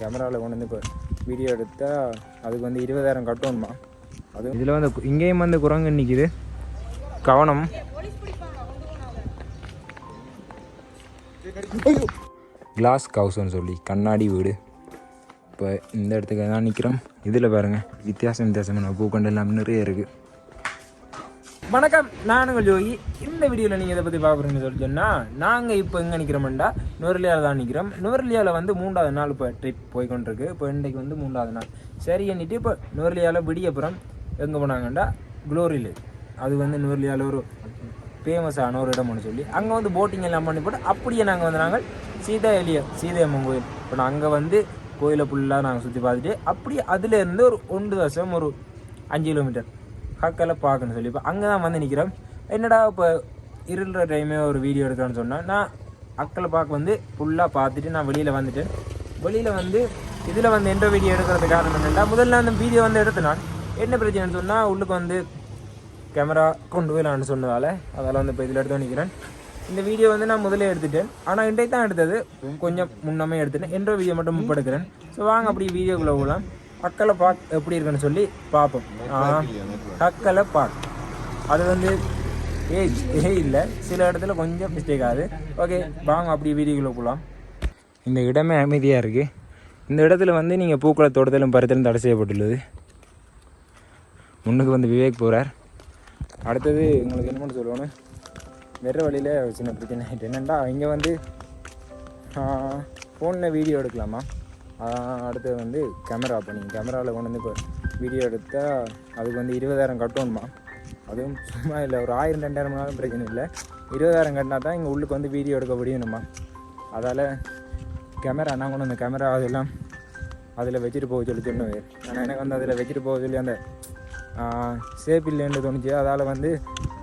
கேமராவில் கொண்டு வந்து இப்போ வீடியோ எடுத்தால் அதுக்கு வந்து இருபதாயிரம் கட்டணுமா? அது இதில் வந்து இங்கேயும் வந்து குரங்கு நிற்கிது கவனம். கிளாஸ் ஹவுஸ்னு சொல்லி கண்ணாடி வீடு. இப்போ இந்த இடத்துக்கு தான் நிற்கிறோம் இதில் பாருங்கள் வித்தியாசம் வித்தியாசமான பூக்கண்டு எல்லாம் நிறைய இருக்குது வணக்கம் நான் உங்கள் ஜோகி. இந்த வீடியோவில் நீங்கள் இதை பற்றி பார்க்குறீங்கன்னு சொல்லி சொன்னால் நாங்கள் இப்போ எங்கே நிற்கிறோம்டா நுவரலியாவில் தான் நிற்கிறோம் நுவரலியாவில் வந்து மூன்றாவது நாள் இப்போ ட்ரிப் போய் கொண்டிருக்கு இப்போ இன்றைக்கு வந்து மூன்றாவது நாள். சரி எண்ணிட்டு இப்போ நுவரலியாவில் விடியப்புறம் எங்கே போனாங்கண்டா? குளோரியில் அது வந்து நுவரலியாவில் ஒரு ஃபேமஸான ஒரு இடம்னு சொல்லி அங்கே வந்து போட்டிங் எல்லாம் பண்ணி போட்டு அப்படியே நாங்கள் வந்து நாங்கள் சீதா எலிய சீதையம்மன் கோயில். இப்போ நான் அங்கே வந்து கோயிலை ஃபுல்லாக நாங்கள் சுற்றி பார்த்துட்டு அப்படியே அதுலேருந்து ஒரு ஒன்று தசம் ஒரு அஞ்சு கிலோமீட்டர் ஹக்கலை பார்க்கணும்னு சொல்லி. இப்போ அங்கே தான் வந்து நிற்கிறோம் என்னடா இப்போ இருள்ற டைமே ஒரு வீடியோ எடுக்கிறேன்னு சொன்னேன் நான் அக்களை பார்க்க வந்து ஃபுல்லாக பார்த்துட்டு நான் வெளியில் வந்துட்டேன். வெளியில் வந்து இதில் வந்து எந்த வீடியோ எடுக்கிறது காரணம் என்னென்னா முதல்ல அந்த வீடியோ வந்து எடுத்தினான் என்ன பிரச்சனைன்னு சொன்னால் உள்ளுக்கு வந்து கேமரா கொண்டு போயிடலான்னு சொன்னதால் அதால் வந்து இப்போ இதில் எடுத்து நிற்கிறேன் இந்த வீடியோ வந்து நான் முதலே எடுத்துட்டேன். ஆனால் இன்றைக்கு தான் எடுத்தது. கொஞ்சம் முன்னமே எடுத்துட்டேன். என்ற வீடியோ மட்டும் முப்ப எடுக்கிறேன். ஸோ வாங்க அப்படி வீடியோக்குள்ளே போகலாம் அக்கலை பாக் எப்படி இருக்குன்னு சொல்லி பார்ப்போம். அக்கலை பாக். அது வந்து ஏஜ் ஏ இல்லை. சில இடத்துல கொஞ்சம் மிஸ்டேக் ஆகுது. ஓகே வாங்க அப்படி வீடியோக்குள்ளே போகலாம் இந்த இடமே அமைதியாக இருக்குது இந்த இடத்துல வந்து நீங்கள் பூக்களை தோட்டத்திலும் பருத்திலும் தடை செய்யப்பட்டுள்ளது. முன்னுக்கு வந்து விவேக் போகிறார் அடுத்தது உங்களுக்கு என்ன பண்ண சொல்லணும்? வேறு வழியில் சின்ன பிரச்சனை என்னென்னா இங்கே வந்து ஃபோனில் வீடியோ எடுக்கலாமா? அடுத்தது வந்து கேமரா இப்போ நீங்கள் கேமராவில் கொண்டு வந்து இப்போ வீடியோ எடுத்தால் அதுக்கு வந்து இருபதாயிரம் கட்டணுமா? அதுவும் சும்மா இல்லை ஒரு ஆயிரம் ரெண்டாயிரம் நாளும் பிரச்சனை இல்லை. இருபதாயிரம் கட்டினா தான் இங்கே உள்ளுக்கு வந்து வீடியோ எடுக்க முடியணுமா அதால் கேமரா நான் கொண்டு வந்த கேமரா அதெல்லாம் அதில் வச்சுட்டு போக சொல்லி சொன்னது ஆனால் எனக்கு வந்து அதில் வச்சுட்டு போக சொல்லி அந்த சேஃப் இல்லைன்னு தோணுச்சு. அதால் வந்து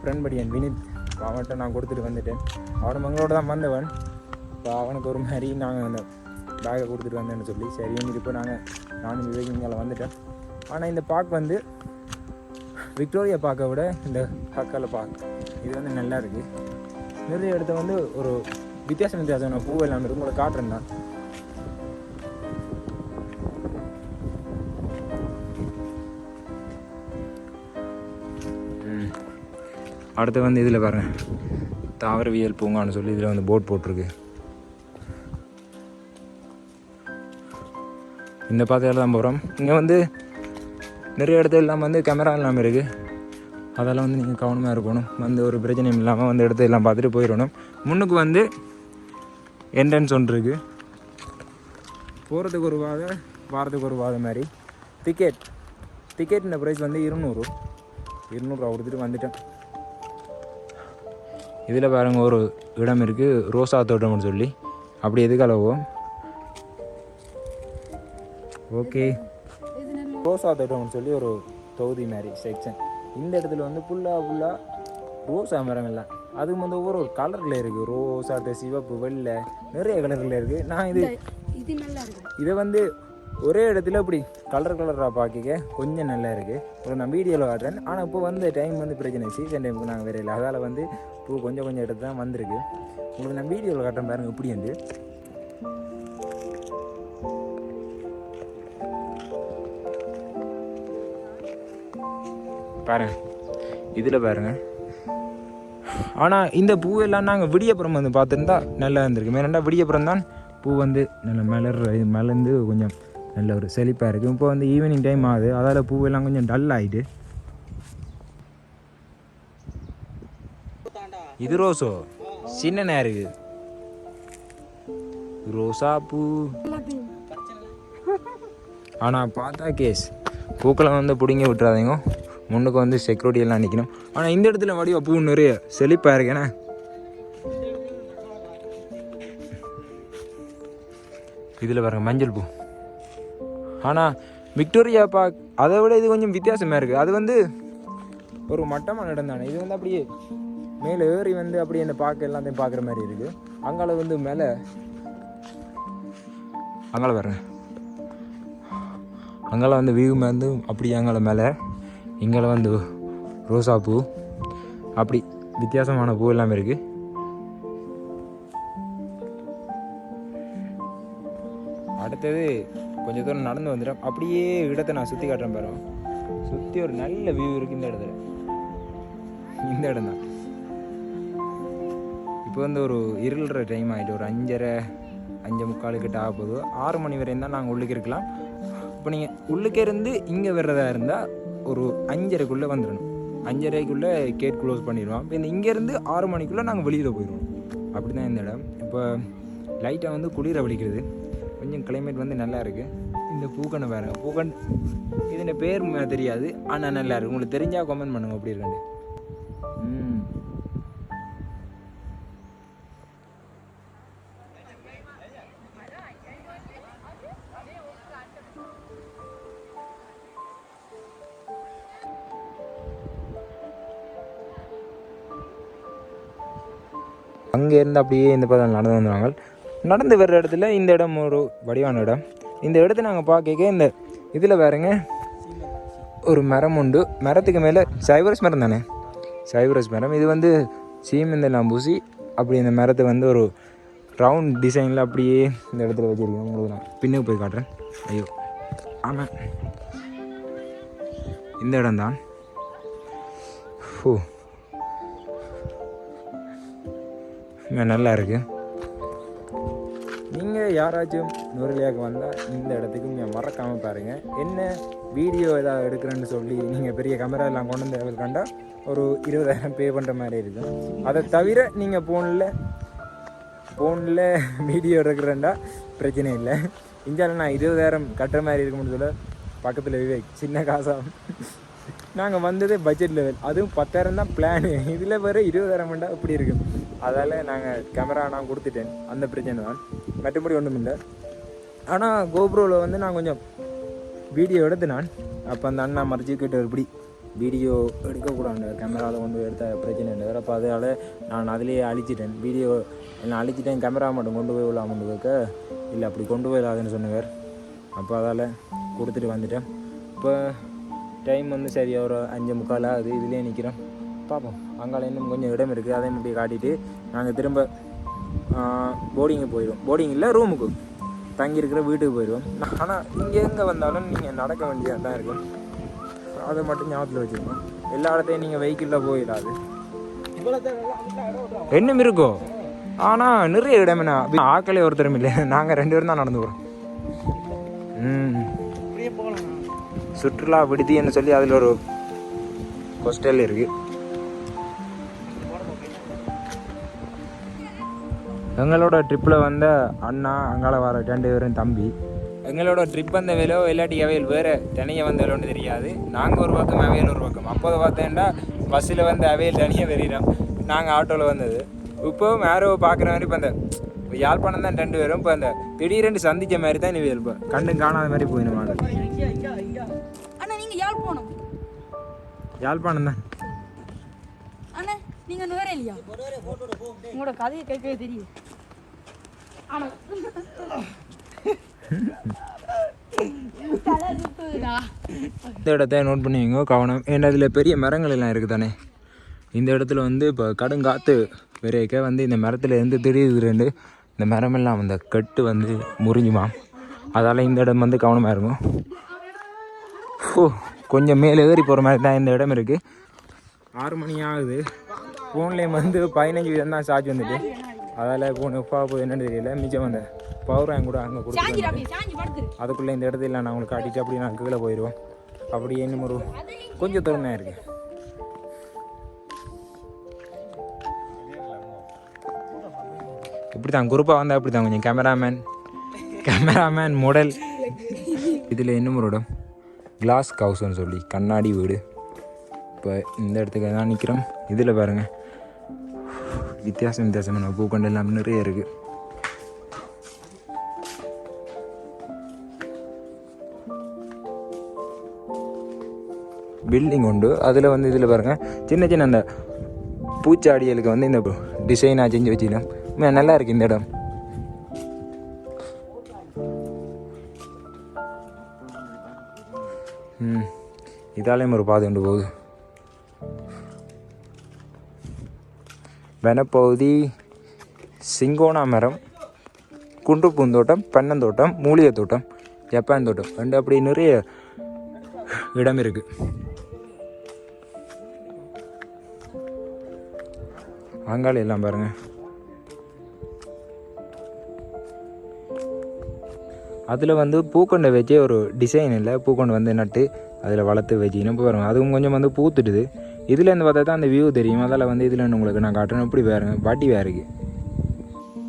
ஃப்ரெண்ட் படியன் வினித் அவன்கிட்ட நான் கொடுத்துட்டு வந்துட்டேன். அவன் மங்களோட தான் வந்தவன். இப்போ அவனுக்கு ஒரு மாதிரி நாங்கள் அந்த பேக்கை கொடுத்துட்டு வந்தேன்னு சொல்லி. சரின்னு இப்போ நாங்கள் நானும் விவேக் இங்கே வந்துட்டேன். ஆனால் இந்த பார்க் வந்து விக்டோரியா பார்க்கை விட இந்த கக்கால பார்க் இது வந்து நல்லா இருக்குது நிறைய இடத்த வந்து ஒரு வித்தியாசம் வித்தியாசமான பூ எல்லாம் இருக்கும் உங்களை காட்டுறேன் தான் அடுத்து வந்து இதில் பாருங்கள் தாவரவியல் பூங்கான்னு சொல்லி இதில் வந்து போட் போட்டிருக்கு. இந்த பாதையில் தான் போகிறோம் இங்கே வந்து நிறைய இடத்துல எல்லாம் வந்து கேமரா இல்லாமல் இருக்குது அதெல்லாம் வந்து நீங்கள் கவனமாக இருக்கணும். வந்து ஒரு பிரச்சனையும் இல்லாமல் வந்து இடத்த எல்லாம் பார்த்துட்டு போயிடணும். முன்னுக்கு வந்து என்ட்ரன்ஸ் ஒன்று இருக்குது போகிறதுக்கு ஒரு வாத வாரத்துக்கு ஒரு வாத மாதிரி. டிக்கெட் டிக்கெட் இந்த ப்ரைஸ் வந்து இருநூறு. இருநூறுவா கொடுத்துட்டு வந்துட்டேன். இதில் பாருங்க ஒரு இடம் இருக்குது ரோசா தோட்டம்னு சொல்லி. அப்படி எதுக்கு அளவோம் ஓகே ரோசா தோட்டம்னு சொல்லி ஒரு தொகுதி மாதிரி செக்ஷன் இந்த இடத்துல வந்து ஃபுல்லாக ஃபுல்லாக ரோசா மரங்கள்லாம் அதுவும் வந்து ஒவ்வொரு ஒரு கலரில் இருக்குது ரோசாட்ட சிவப்பு வெள்ளை நிறைய கலரில் இருக்குது நான் இது இது நல்லா இருக்கு. இதை வந்து ஒரே இடத்துல இப்படி கலர் கலராக பார்க்க கொஞ்சம் நல்லா இருக்குது ஒரு நான் வீடியோவில் காட்டுறேன். ஆனால் இப்போ வந்து டைம் வந்து பிரச்சனை. சீசன் டைமுக்கு நாங்கள் வேறு இல்லை. அதால் வந்து பூ கொஞ்சம் கொஞ்சம் எடுத்து தான் வந்திருக்கு. உங்களுக்கு நான் வீடியோவில் காட்டுறேன் பாருங்க இப்படி வந்து பாருங்க. இதில் பாருங்க. ஆனால் இந்த பூவெல்லாம் நாங்கள் விடியப்புறம் வந்து பார்த்துருந்தா நல்லா இருந்திருக்கு ஏன்னாண்டா விடியப்புறம் தான் பூ வந்து நல்ல மலர் மலர்ந்து கொஞ்சம் நல்ல ஒரு செழிப்பாக இருக்குது இப்போ வந்து ஈவினிங் டைம் ஆகுது. அதால் பூவெல்லாம் கொஞ்சம் டல் ஆகிட்டு இது ரோஸோ? சின்ன இருக்கு ரோசா பூ. ஆனால் பார்த்தா கேஸ் பூக்களை வந்து பிடுங்கி விட்டுறாதீங்க. முன்னுக்கு வந்து செக்யூரிட்டி எல்லாம் நிற்கணும் ஆனால் இந்த இடத்துல வடிவா பூ நிறைய செழிப்பாக இருக்கேனே இதில் பாருங்க மஞ்சள் பூ. ஆனால் விக்டோரியா பார்க் அதை விட இது கொஞ்சம் வித்தியாசமாக இருக்குது அது வந்து ஒரு மட்டமான இடம் தானே. இது வந்து அப்படியே மேலே ஏறி வந்து அப்படியே அந்த பார்க்க எல்லாத்தையும் பார்க்குற மாதிரி இருக்குது அங்கால வந்து மேலே. அங்கால வர்றேன் அங்கால வந்து வியூ வந்து அப்படியே அங்கால மேலே. இங்கே வந்து ரோசா பூ. அப்படி வித்தியாசமான பூ எல்லாமே இருக்குது அடுத்தது கொஞ்சம் தூரம் நடந்து வந்துடும். அப்படியே இடத்தை நான் சுற்றி காட்டுறேன் பாரு. சுற்றி ஒரு நல்ல வியூ இருக்குது இந்த இடத்துல. இந்த இடம் தான். இப்போ வந்து ஒரு இருள்ற டைம் ஆகிட்டு ஒரு அஞ்சரை அஞ்சு முக்காலுக்கிட்ட ஆக போகுது. ஆறு மணி வரையும் தான் நாங்கள் உள்ளுக்கு இருக்கலாம். இப்போ நீங்கள் உள்ளுக்கே இருந்து இங்கே வர்றதா இருந்தால் ஒரு அஞ்சரைக்குள்ளே வந்துடணும். அஞ்சரைக்குள்ளே கேட் க்ளோஸ் பண்ணிடுவோம். இப்போ இந்த இங்கேருந்து ஆறு மணிக்குள்ளே நாங்கள் வெளியில் போயிடுவோம். அப்படி தான் இந்த இடம். இப்போ லைட்டாக வந்து குளிர வலிக்கிறது கொஞ்சம் கிளைமேட் வந்து நல்லா இருக்குது இந்த பூக்கணை வேறு பூக்கண் இதன் பேர் தெரியாது. ஆனால் நல்லா இருக்குது உங்களுக்கு தெரிஞ்சால் கமெண்ட் பண்ணுங்கள் அப்படி இருக்காண்டு அங்கே இருந்து அப்படியே இந்த பக்கம் நடந்து வந்துடுவாங்க நடந்து வர்ற இடத்துல இந்த இடம் ஒரு வடிவான இடம். இந்த இடத்த நாங்கள் பார்க்க இந்த இதில் வேறுங்க ஒரு மரம் உண்டு. மரத்துக்கு மேலே சைவரஸ் மரம் தானே? சைவரஸ் மரம். இது வந்து சீமெந்தெல்லாம் பூசி அப்படி இந்த மரத்தை வந்து ஒரு ரவுண்ட் டிசைனில் அப்படியே இந்த இடத்துல வச்சுருக்கேன். உங்களுக்கு நான் பின்னுக்கு போய் காட்டுறேன். ஐயோ. ஆமாம் இந்த இடம்தான். ஓ நல்லா இருக்கு. நீங்கள் யாராச்சும் நுரலியாவுக்கு வந்தால் இந்த இடத்துக்கு நீங்கள் மறக்காமல் பாருங்கள் என்ன வீடியோ ஏதாவது எடுக்கிறேன்னு சொல்லி நீங்கள் பெரிய கேமரா எல்லாம் கொண்டு வந்து கண்டா ஒரு இருபதாயிரம் பே பண்ணுற மாதிரி இருக்கும் அதை தவிர நீங்கள் ஃபோனில் ஃபோனில் வீடியோ எடுக்கிறேன்டா பிரச்சனை இல்லை. இந்தியாவில் நான் இருபதாயிரம் கட்டுற மாதிரி இருக்கும்னு சொல்ல பக்கத்தில் விவேக் சின்ன காசாகும் நாங்கள் வந்ததே பட்ஜெட் லெவல் அதுவும் பத்தாயிரம் தான் பிளானு இதில் வேறு இருபதாயிரம் வேண்டாம் இப்படி இருக்குது அதால் நாங்கள் கேமரா நான் கொடுத்துட்டேன். அந்த பிரச்சனை தான். மற்றபடி ஒன்றும் இல்லை. ஆனால் கோப்ரோவில் வந்து நான் கொஞ்சம் வீடியோ எடுத்து நான் அப்போ அந்த அண்ணா மறைச்சி கேட்டு வீடியோ எடுக்கக்கூடாது கேமராவில் கொண்டு எடுத்த பிரச்சனை இல்லை. அப்போ அதனால் நான் அதிலேயே அழிச்சிட்டேன். வீடியோ நான் அழிச்சிட்டேன். கேமரா மட்டும் கொண்டு போய் விடலாம் கொண்டு போய்க்க. இல்லை அப்படி கொண்டு போயிடாதுன்னு சொன்னவர். அப்போ அதால் கொடுத்துட்டு வந்துட்டேன். இப்போ டைம் வந்து சரியாக ஒரு அஞ்சு முக்கால் ஆகுது. இதுலேயே நிற்கிறோம் பார்ப்போம் அங்கால இன்னும் கொஞ்சம் இடம் இருக்குது அதையும் இப்படி காட்டிட்டு நாங்கள் திரும்ப போர்டிங்கு போயிடுவோம். போர்டிங் இல்லை ரூமுக்கு தங்கி இருக்கிற வீட்டுக்கு போயிடுவோம். ஆனால் இங்கே எங்கே வந்தாலும் நீங்கள் நடக்க வேண்டியதாக தான் இருக்கும். அதை மட்டும் ஞாபகத்தில் வச்சுக்கணும். எல்லா இடத்தையும் நீங்கள் வெஹிக்கிளில் போயிடாது. என்னும் இருக்கோ ஆனால் நிறைய இடம் என்ன ஆக்களே ஒருத்தரும் இல்லை. நாங்கள் ரெண்டு பேரும் தான் நடந்து போகிறோம் ம். சுற்றுலா விடுதின்னு சொல்லி அதில் ஒரு ஹோஸ்டல் இருக்குது எங்களோட ட்ரிப்பில் வந்த அண்ணா அங்கால வர ரெண்டு பேரும் தம்பி. எங்களோட ட்ரிப் வந்த வேலோ இல்லாட்டி அவையல் வேறு தனியாக வந்த வேலோன்னு தெரியாது. நாங்கள் ஒரு பக்கம் அவையல் ஒரு பக்கம். அப்போது பார்த்தேன்டா பஸ்ஸில் வந்து அவையல் தனியாக வெறினோம் நாங்கள் ஆட்டோவில் வந்தது. இப்போவும் யாரோ பார்க்குற மாதிரி இப்போ அந்த யாழ்ப்பாணம் தான் ரெண்டு பேரும். இப்போ அந்த திடீரென்று சந்திச்ச மாதிரி தான் நீ இப்போ கண்டும் காணாத மாதிரி போயிடும் யாழ்ப்பாணம் தான். நீங்க நுவரேலியா உங்களோட கதையை கேட்கவே தெரியும். ஆனா இந்த இடத்த நோட் பண்ணுவீங்க கவனம். ஏன்னா இதில் பெரிய மரங்கள் எல்லாம் இருக்குது தானே இந்த இடத்துல வந்து இப்போ கடுங்காற்று விரைக்க வந்து இந்த மரத்தில் இருந்து திடீர் இந்த மரமெல்லாம் அந்த கட்டு வந்து முறிஞ்சுமா? அதால் இந்த இடம் வந்து கவனமாக இருக்கும் ஓ கொஞ்சம் மேலே ஏறி போகிற மாதிரி தான் இந்த இடம் இருக்குது ஆறு மணி ஆகுது ஃபோன்லேயும் வந்து பதினஞ்சு வீதம் தான் சார்ஜ் வந்துட்டு. அதால் ஃபோன் எப்போ போகுது என்னன்னு தெரியல. மிச்சம் அந்த பவர் கூட அங்கே கொடுத்து அதுக்குள்ளே இந்த இடத்துல நான் உங்களுக்கு காட்டிட்டு அப்படியே நான் கீழே போயிடுவோம் அப்படியே இன்னும் ஒரு கொஞ்சம் தூரம் தான் இப்படி தான் குரூப்பாக வந்தால் அப்படி தான் கொஞ்சம் கேமராமேன் கேமராமேன் மாடல் இதில் இன்னும் ஒரு இடம். கிளாஸ் ஹவுஸ்னு சொல்லி கண்ணாடி வீடு. இப்போ இந்த இடத்துக்கு தான் நிற்கிறோம் இதில் பாருங்க. வித்தியாசம் வித்தியாசமான பூக்கண்டு எல்லாம் நிறைய இருக்குது பில்டிங் உண்டு. அதில் வந்து இதில் பாருங்கள் சின்ன சின்ன அந்த பூச்சாடிகளுக்கு வந்து இந்த டிசைனாக செஞ்சு வச்சுக்கலாம் நல்லா இருக்கு இந்த இடம். இதாலேயும் ஒரு பாதை உண்டு போகுது. வனப்பகுதி சிங்கோனா மரம் குன்று பூந்தோட்டம் பன்னந்தோட்டம் மூலிகை தோட்டம் ஜப்பான் தோட்டம் ரெண்டு அப்படி நிறைய இடம் இருக்குது அங்காளி எல்லாம் பாருங்கள் அதில் வந்து பூக்கொண்டை வச்சே ஒரு டிசைன் இல்லை. பூக்கொண்டு வந்து நட்டு அதில் வளர்த்து வச்சிக்கணும் இப்போ பாருங்கள் அதுவும் கொஞ்சம் வந்து பூத்துட்டுது இதுலேருந்து பார்த்தா தான் அந்த வியூ தெரியும். அதில் வந்து இதில் உங்களுக்கு நான் காட்டுறேன். இப்படி வேறு பாட்டி வேறுக்கு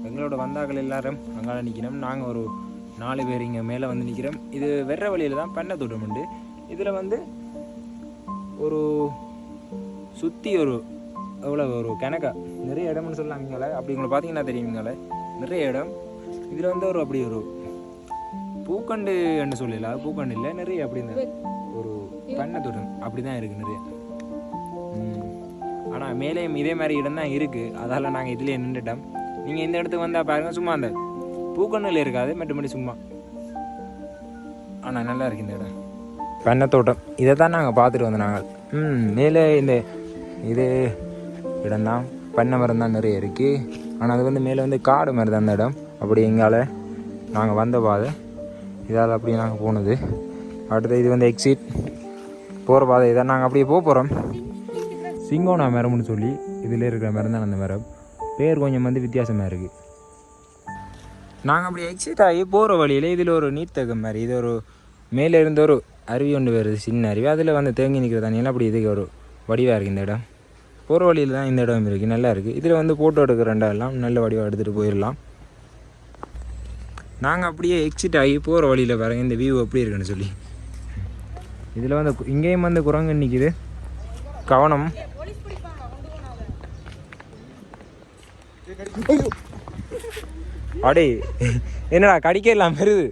எங்களோட வந்தாக்கள் எல்லாரும் அங்கால நிற்கிறோம் நாங்கள் ஒரு நாலு பேர் இங்கே மேலே வந்து நிற்கிறோம் இது வெற வழியில் தான் பண்ணை தோட்டம் உண்டு. இதில் வந்து ஒரு சுற்றி ஒரு எவ்வளோ ஒரு கிணக்கா? நிறைய இடம்னு சொல்லலாம் இங்கே அப்படி உங்களை பார்த்தீங்கன்னா தெரியுங்களே நிறைய இடம். இதில் வந்து ஒரு அப்படி ஒரு பூக்கண்டு என்று சொல்லல பூக்கண்டு இல்லை நிறைய அப்படி இந்த ஒரு பண்ணை தோட்டம். அப்படி தான் இருக்குது நிறைய. ஆனால் மேலேயும் இதே மாதிரி இடம் தான் இருக்குது அதால் நாங்கள் இதுலேயே நின்றுட்டோம். நீங்கள் இந்த இடத்துக்கு வந்தால் பாருங்கள் சும்மா அந்த பூக்கண்ணில் இருக்காது மற்றபடி சும்மா. ஆனால் நல்லா இருக்கு இந்த இடம். பண்ணை தோட்டம் இதை தான் நாங்கள் பார்த்துட்டு வந்தோம் நாங்கள் ம் மேலே இந்த இது இடம்தான். பண்ணை மரம் தான் நிறைய இருக்குது ஆனால் அது வந்து மேலே வந்து காடு மாதிரி தான் அந்த இடம். அப்படி எங்களால் நாங்கள் வந்த பாதை. இதால் அப்படியே நாங்கள் போனது. அடுத்து இது வந்து எக்ஸிட் போகிற பாதை. இதான் நாங்கள் அப்படியே போக போகிறோம் சிங்கோனா மரம்னு சொல்லி இதில் இருக்கிற மரம் தான் அந்த மரம் பேர் கொஞ்சம் வந்து வித்தியாசமாக இருக்குது நாங்கள் அப்படி எக்ஸிட் ஆகி போகிற வழியில் இதில் ஒரு நீர்த்தகம் மாதிரி இது ஒரு மேலே இருந்த ஒரு அருவி ஒன்று வருது சின்ன அருவி. அதில் வந்து தேங்கி நிற்கிற தண்ணியெல்லாம் அப்படி இதுக்கு ஒரு வடிவாக இருக்குது இந்த இடம். போகிற வழியில் தான் இந்த இடம் இருக்குது நல்லா இருக்குது இதில் வந்து ஃபோட்டோ எடுக்கிற ரெண்டாம் எல்லாம் நல்ல வடிவாக எடுத்துகிட்டு போயிடலாம். நாங்கள் அப்படியே எக்ஸிட் ஆகி போகிற வழியில் பாருங்கள் இந்த வியூ எப்படி இருக்குன்னு சொல்லி. இதில் வந்து இங்கேயும் வந்து குரங்கு நிற்கிது கவனம். அடே என்னடா கடிக்க இல்லாம வருது.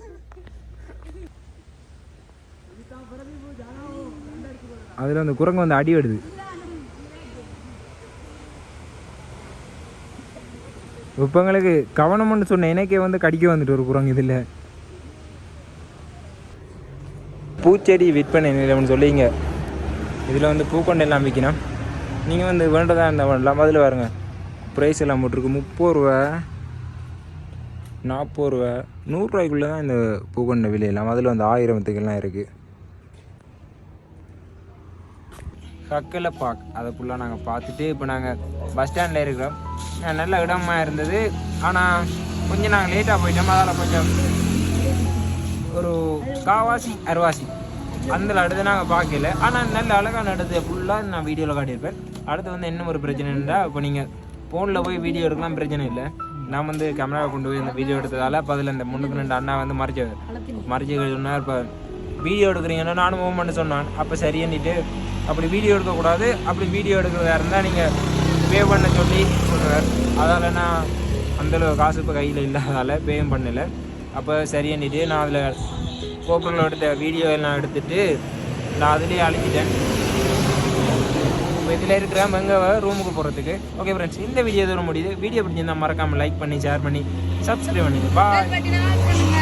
அதில் அந்த குரங்கு வந்து அடி வருது. இப்போ எங்களுக்கு கவனம்னு சொன்ன எனக்கே வந்து கடிக்க வந்துட்டு ஒரு குரங்கு இதில். பூச்செடி விற்பனை நிலையம்னு சொல்லி இங்கே இதில் வந்து பூக்கொண்டை எல்லாம் விற்கணும். நீங்கள் வந்து வேண்டதா இருந்தால் வேண்டலாம். அதில் பாருங்க. ப்ரைஸ் எல்லாம் போட்டிருக்கு. முப்பது ரூபா நாற்பது ரூபா. நூறுரூவாய்க்குள்ளே தான் இந்த பூக்கொண்டை விலையெல்லாம். அதில் வந்து ஆயிரத்துக்கெல்லாம் இருக்குது கக்கலை பார்க் அதை ஃபுல்லாக நாங்கள் பார்த்துட்டு இப்போ நாங்கள் பஸ் ஸ்டாண்டில் இருக்கிறோம். நல்ல இடமா இருந்தது. ஆனால் கொஞ்சம் நாங்கள் லேட்டாக போயிட்டோம். அதால் கொஞ்சம் ஒரு காவாசி அருவாசி. அந்த அடுத்து நாங்கள் பார்க்கல ஆனால் நல்ல அழகான இடத்து ஃபுல்லாக நான் வீடியோவில் காட்டியிருப்பேன். அடுத்து வந்து என்ன ஒரு பிரச்சனை இருந்தால் இப்போ நீங்கள் ஃபோனில் போய் வீடியோ எடுக்கலாம் பிரச்சனை இல்லை. நான் வந்து கேமராவை கொண்டு போய் இந்த வீடியோ எடுத்ததால் அப்போ அதில் இந்த முன்னுக்கு ரெண்டு அண்ணா வந்து மறைச்ச மறைச்சி சொன்னார் இப்போ வீடியோ எடுக்கிறீங்கன்னா நானும் ஓம் பண்ண சொன்னான். அப்போ சரின்னுட்டு அப்படி வீடியோ எடுக்கக்கூடாது. அப்படி வீடியோ எடுக்கிறதா இருந்தால் நீங்கள் பே பண்ண சொல்லி சொல்கிறார் அதால் நான் அந்தளவு காசு இப்போ கையில் இல்லாதால பேயும் பண்ணலை. அப்போ சரின்னுட்டு நான் அதில் கோப்பரில் எடுத்த வீடியோ எல்லாம் எடுத்துட்டு நான் அதுலேயே அழிச்சிட்டேன் இப்போ இதில் இருக்கிற எங்கே ரூமுக்கு போகிறதுக்கு ஓகே ஃப்ரெண்ட்ஸ் இந்த வீடியோ தூரம் முடியுது. வீடியோ பிடிச்சிருந்தா மறக்காமல் லைக் பண்ணி ஷேர் பண்ணி சப்ஸ்கிரைப் பண்ணுங்க பாய்